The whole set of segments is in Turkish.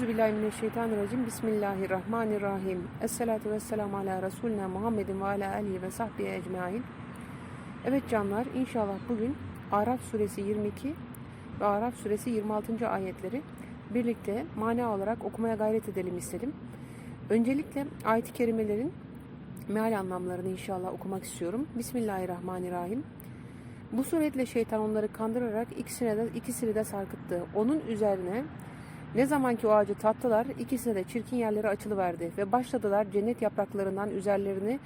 Euzubillahimineşşeytanirracim. Bismillahirrahmanirrahim. Esselatu vesselamu ala Resulina Muhammedin ve ala alihi ve sahbihi ecmain. Evet canlar inşallah bugün Araf suresi 22 ve Araf suresi 26. ayetleri birlikte mana olarak okumaya gayret edelim istedim. Öncelikle ayet-i kerimelerin meal anlamlarını inşallah okumak istiyorum. Bismillahirrahmanirrahim. Bu suretle şeytan onları kandırarak ikisine de, ikisini de sarkıttı. Onun üzerine ne zamanki o ağacı tattılar, ikisine de çirkin yerleri açılıverdi ve başladılar cennet yapraklarından üzerlerini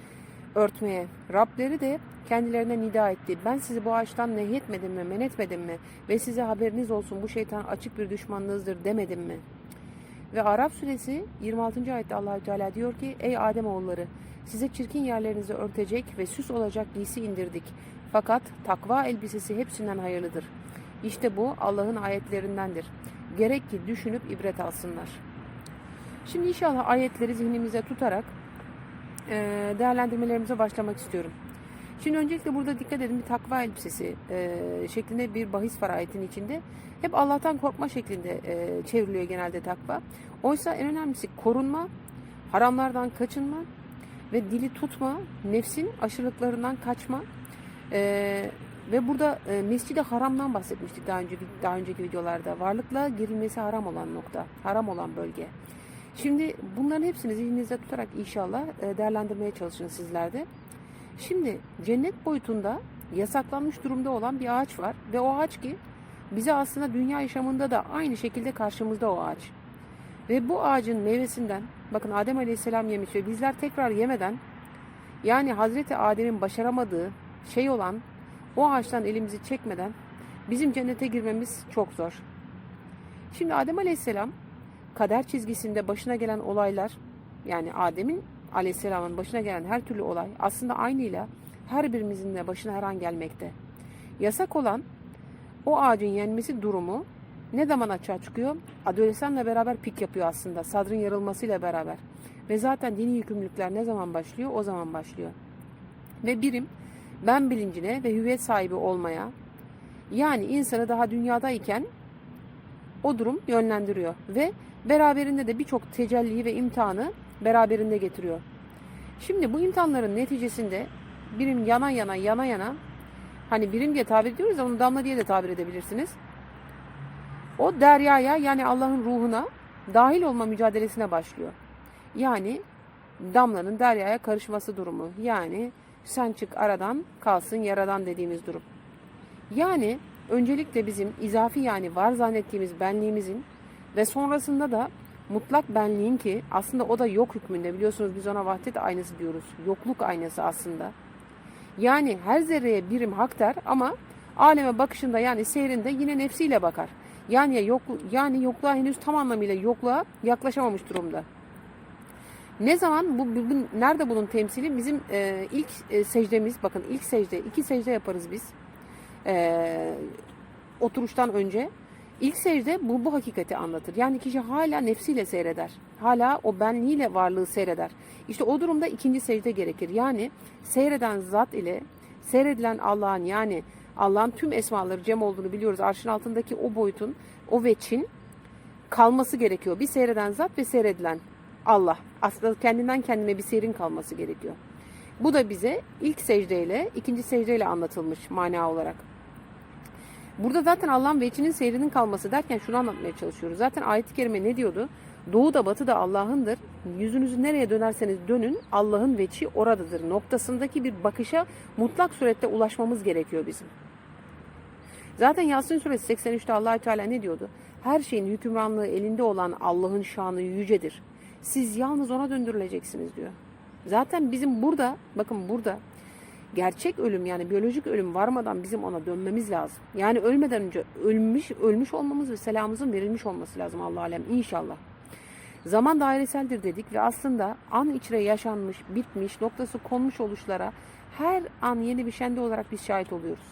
örtmeye. Rableri de kendilerine nida etti. Ben sizi bu ağaçtan nehyetmedim mi, men etmedim mi? Ve size haberiniz olsun bu şeytan açık bir düşmanınızdır demedim mi? Ve Araf suresi 26. ayette Allahü Teala diyor ki: Ey Adem oğulları, size çirkin yerlerinizi örtecek ve süs olacak giysi indirdik. Fakat takva elbisesi hepsinden hayırlıdır. İşte bu Allah'ın ayetlerindendir. Gerek ki düşünüp ibret alsınlar. Şimdi inşallah ayetleri zihnimize tutarak e, değerlendirmelerimize başlamak istiyorum. Şimdi öncelikle burada dikkat edin bir takva elbisesi e, şeklinde bir bahis var ayetin içinde. Hep Allah'tan korkma şeklinde e, çevriliyor genelde takva. Oysa en önemlisi korunma, haramlardan kaçınma ve dili tutma, nefsin aşırılıklarından kaçma. E, ve burada e, mescid Haram'dan bahsetmiştik daha önce daha önceki videolarda. Varlıkla girilmesi haram olan nokta, haram olan bölge. Şimdi bunların hepsini zihninizde tutarak inşallah e, değerlendirmeye çalışın sizler de. Şimdi cennet boyutunda yasaklanmış durumda olan bir ağaç var ve o ağaç ki bize aslında dünya yaşamında da aynı şekilde karşımızda o ağaç. Ve bu ağacın meyvesinden bakın Adem Aleyhisselam yemiş ve bizler tekrar yemeden yani Hazreti Adem'in başaramadığı şey olan o ağaçtan elimizi çekmeden bizim cennete girmemiz çok zor. Şimdi Adem Aleyhisselam kader çizgisinde başına gelen olaylar yani Adem'in Aleyhisselam'ın başına gelen her türlü olay aslında aynıyla her birimizin de başına her an gelmekte. Yasak olan o ağacın yenmesi durumu ne zaman açığa çıkıyor? Adolesanla beraber pik yapıyor aslında. Sadrın yarılmasıyla beraber. Ve zaten dini yükümlülükler ne zaman başlıyor? O zaman başlıyor. Ve birim ben bilincine ve hüviyet sahibi olmaya yani insanı daha dünyadayken o durum yönlendiriyor ve beraberinde de birçok tecelliyi ve imtihanı beraberinde getiriyor. Şimdi bu imtihanların neticesinde birim yana yana yana yana hani birim diye tabir ediyoruz ama onu damla diye de tabir edebilirsiniz. O deryaya yani Allah'ın ruhuna dahil olma mücadelesine başlıyor. Yani damlanın deryaya karışması durumu. Yani sen çık aradan kalsın yaradan dediğimiz durum. Yani öncelikle bizim izafi yani var zannettiğimiz benliğimizin ve sonrasında da mutlak benliğin ki aslında o da yok hükmünde biliyorsunuz biz ona vahdet aynası diyoruz. Yokluk aynası aslında. Yani her zerreye birim hak der ama aleme bakışında yani seyrinde yine nefsiyle bakar. Yani yok yani yokluğa henüz tam anlamıyla yokluğa yaklaşamamış durumda. Ne zaman bu, bu, bu nerede bunun temsili? Bizim e, ilk e, secdemiz bakın ilk secde iki secde yaparız biz. E, oturuştan önce ilk secde bu bu hakikati anlatır. Yani kişi hala nefsiyle seyreder. Hala o benliğiyle varlığı seyreder. İşte o durumda ikinci secde gerekir. Yani seyreden zat ile seyredilen Allah'ın yani Allah'ın tüm esmaları cem olduğunu biliyoruz. Arşın altındaki o boyutun, o veçin kalması gerekiyor. Bir seyreden zat ve seyredilen Allah. Aslında kendinden kendine bir seyrin kalması gerekiyor. Bu da bize ilk secdeyle, ikinci secdeyle anlatılmış mana olarak. Burada zaten Allah'ın veçinin seyrinin kalması derken şunu anlatmaya çalışıyoruz. Zaten ayet-i kerime ne diyordu? Doğu da batı da Allah'ındır. Yüzünüzü nereye dönerseniz dönün Allah'ın veçi oradadır. Noktasındaki bir bakışa mutlak surette ulaşmamız gerekiyor bizim. Zaten Yasin suresi 83'te allah Teala ne diyordu? Her şeyin hükümranlığı elinde olan Allah'ın şanı yücedir. Siz yalnız ona döndürüleceksiniz diyor. Zaten bizim burada, bakın burada gerçek ölüm yani biyolojik ölüm varmadan bizim ona dönmemiz lazım. Yani ölmeden önce ölmüş ölmüş olmamız ve selamımızın verilmiş olması lazım Allah alem inşallah. Zaman daireseldir dedik ve aslında an içre yaşanmış, bitmiş, noktası konmuş oluşlara her an yeni bir şende olarak biz şahit oluyoruz.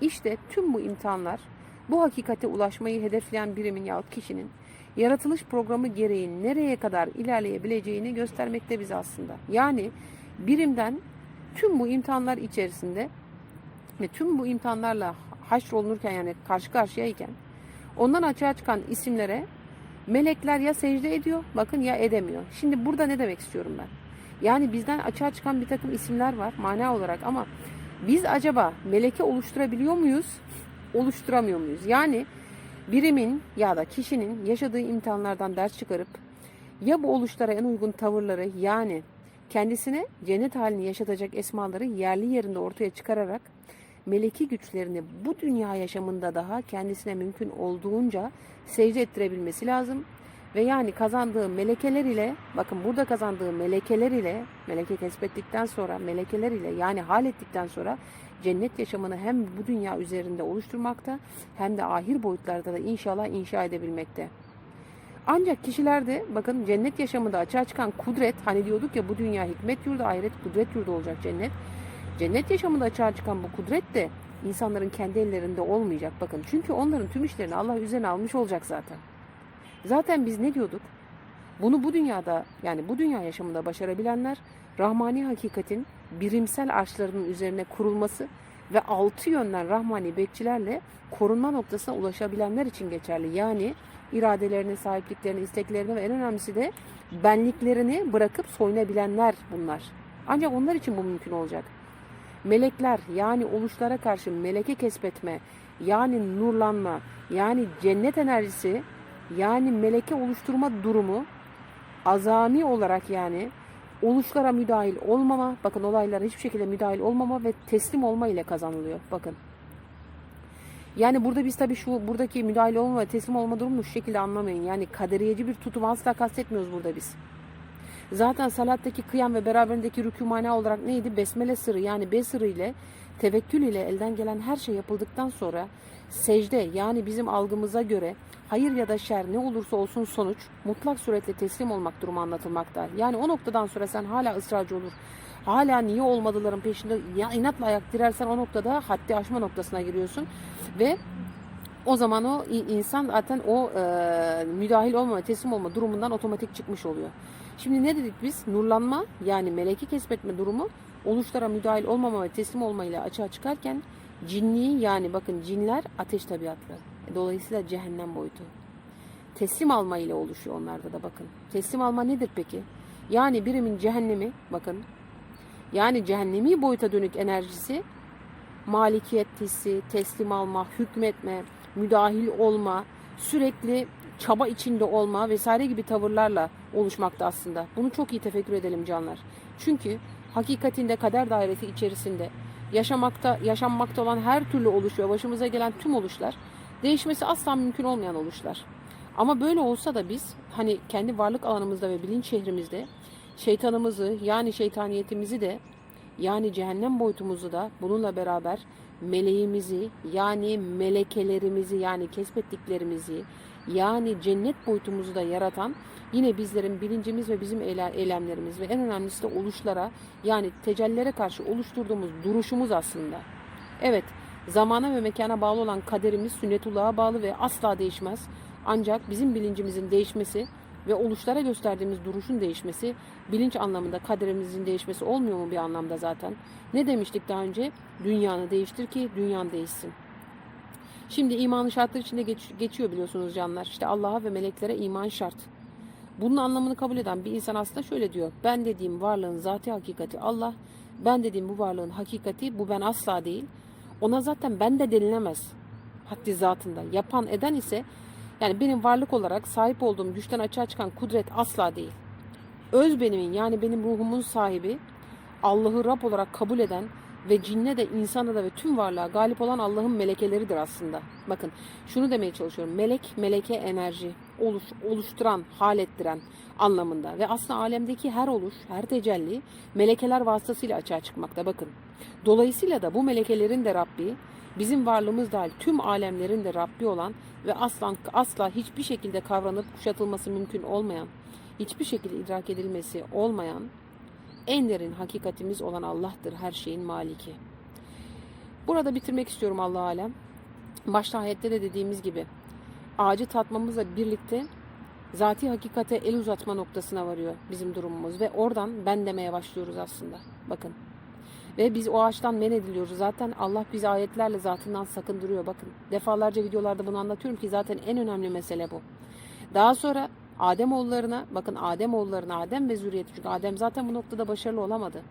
İşte tüm bu imtihanlar bu hakikate ulaşmayı hedefleyen birimin yahut kişinin yaratılış programı gereği nereye kadar ilerleyebileceğini göstermekte bize aslında. Yani birimden tüm bu imtihanlar içerisinde ve tüm bu imtihanlarla haşrolunurken yani karşı karşıyayken ondan açığa çıkan isimlere Melekler ya secde ediyor bakın ya edemiyor. Şimdi burada ne demek istiyorum ben? Yani bizden açığa çıkan bir takım isimler var mana olarak ama biz acaba meleke oluşturabiliyor muyuz? Oluşturamıyor muyuz? Yani birimin ya da kişinin yaşadığı imtihanlardan ders çıkarıp ya bu oluşlara en uygun tavırları yani kendisine cennet halini yaşatacak esmaları yerli yerinde ortaya çıkararak meleki güçlerini bu dünya yaşamında daha kendisine mümkün olduğunca secde ettirebilmesi lazım. Ve yani kazandığı melekeler ile bakın burada kazandığı melekeler ile meleke kesbettikten sonra melekeler ile yani hal ettikten sonra cennet yaşamını hem bu dünya üzerinde oluşturmakta hem de ahir boyutlarda da inşallah inşa edebilmekte. Ancak kişilerde bakın cennet yaşamında açığa çıkan kudret hani diyorduk ya bu dünya hikmet yurdu ahiret kudret yurdu olacak cennet. Cennet yaşamında açığa çıkan bu kudret de insanların kendi ellerinde olmayacak bakın. Çünkü onların tüm işlerini Allah üzerine almış olacak zaten. Zaten biz ne diyorduk? Bunu bu dünyada yani bu dünya yaşamında başarabilenler Rahmani hakikatin birimsel arşlarının üzerine kurulması ve altı yönden Rahmani bekçilerle korunma noktasına ulaşabilenler için geçerli. Yani iradelerini, sahipliklerini, isteklerini ve en önemlisi de benliklerini bırakıp soyunabilenler bunlar. Ancak onlar için bu mümkün olacak. Melekler yani oluşlara karşı meleke kesbetme, yani nurlanma, yani cennet enerjisi, yani meleke oluşturma durumu azami olarak yani oluşlara müdahil olmama, bakın olaylara hiçbir şekilde müdahil olmama ve teslim olma ile kazanılıyor. Bakın. Yani burada biz tabii şu buradaki müdahil olma ve teslim olma durumunu şu şekilde anlamayın. Yani kaderiyeci bir tutum asla kastetmiyoruz burada biz. Zaten salattaki kıyam ve beraberindeki rükû mana olarak neydi? Besmele sırrı yani B sırrı ile tevekkül ile elden gelen her şey yapıldıktan sonra secde yani bizim algımıza göre hayır ya da şer ne olursa olsun sonuç mutlak suretle teslim olmak durumu anlatılmakta. Yani o noktadan sonra sen hala ısrarcı olur. Hala niye olmadıların peşinde ya inatla ayak dirersen o noktada haddi aşma noktasına giriyorsun ve o zaman o insan zaten o e, müdahil olma, teslim olma durumundan otomatik çıkmış oluyor. Şimdi ne dedik biz? Nurlanma yani meleki kesbetme durumu oluşlara müdahil olmama ve teslim olma ile açığa çıkarken cinliği yani bakın cinler ateş tabiatlı. Dolayısıyla cehennem boyutu. Teslim alma ile oluşuyor onlarda da bakın. Teslim alma nedir peki? Yani birimin cehennemi bakın. Yani cehennemi boyuta dönük enerjisi malikiyet hissi, teslim alma, hükmetme, müdahil olma, sürekli çaba içinde olma vesaire gibi tavırlarla oluşmakta aslında. Bunu çok iyi tefekkür edelim canlar. Çünkü hakikatinde kader dairesi içerisinde yaşamakta, yaşanmakta olan her türlü oluş ve başımıza gelen tüm oluşlar değişmesi asla mümkün olmayan oluşlar. Ama böyle olsa da biz hani kendi varlık alanımızda ve bilinç şehrimizde şeytanımızı yani şeytaniyetimizi de yani cehennem boyutumuzu da bununla beraber meleğimizi yani melekelerimizi yani kesbettiklerimizi yani cennet boyutumuzu da yaratan yine bizlerin bilincimiz ve bizim eylemlerimiz ve en önemlisi de oluşlara yani tecellilere karşı oluşturduğumuz duruşumuz aslında. Evet zamana ve mekana bağlı olan kaderimiz sünnetullah'a bağlı ve asla değişmez. Ancak bizim bilincimizin değişmesi ve oluşlara gösterdiğimiz duruşun değişmesi bilinç anlamında kaderimizin değişmesi olmuyor mu bir anlamda zaten? Ne demiştik daha önce? Dünyanı değiştir ki dünyan değişsin. Şimdi imanın şartları içinde geç, geçiyor biliyorsunuz canlar. İşte Allah'a ve meleklere iman şart. Bunun anlamını kabul eden bir insan aslında şöyle diyor. Ben dediğim varlığın zati hakikati Allah. Ben dediğim bu varlığın hakikati bu ben asla değil. Ona zaten ben de denilemez. Haddi zatında. Yapan eden ise yani benim varlık olarak sahip olduğum güçten açığa çıkan kudret asla değil. Öz benimin yani benim ruhumun sahibi Allah'ı Rab olarak kabul eden ve cinne de insana da ve tüm varlığa galip olan Allah'ın melekeleridir aslında. Bakın şunu demeye çalışıyorum. Melek, meleke enerji, oluş, oluşturan, hal ettiren anlamında. Ve aslında alemdeki her oluş, her tecelli melekeler vasıtasıyla açığa çıkmakta. Bakın. Dolayısıyla da bu melekelerin de Rabbi, bizim varlığımız dahil tüm alemlerin de Rabbi olan ve asla, asla hiçbir şekilde kavranıp kuşatılması mümkün olmayan, hiçbir şekilde idrak edilmesi olmayan en derin hakikatimiz olan Allah'tır her şeyin maliki. Burada bitirmek istiyorum Allah alem. Başta ayette de dediğimiz gibi ağacı tatmamızla birlikte zati hakikate el uzatma noktasına varıyor bizim durumumuz ve oradan ben demeye başlıyoruz aslında. Bakın. Ve biz o ağaçtan men ediliyoruz. Zaten Allah bizi ayetlerle zatından sakındırıyor. Bakın defalarca videolarda bunu anlatıyorum ki zaten en önemli mesele bu. Daha sonra Adem oğullarına bakın Adem oğullarına Adem ve zürriyeti çünkü Adem zaten bu noktada başarılı olamadı.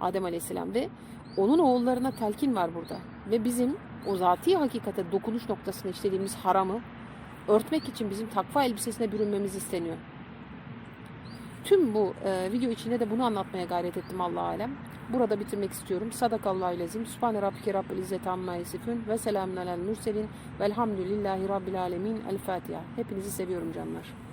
Adem Aleyhisselam ve onun oğullarına telkin var burada. Ve bizim o zati hakikate dokunuş noktasında işlediğimiz haramı örtmek için bizim takva elbisesine bürünmemiz isteniyor. Tüm bu e, video içinde de bunu anlatmaya gayret ettim Allah alem. Burada bitirmek istiyorum. Sadakallahu lezim. Sübhane rabbike rabbil izzeti amma yasifun ve selamun alel mürselin velhamdülillahi rabbil alemin. El Fatiha. Hepinizi seviyorum canlar.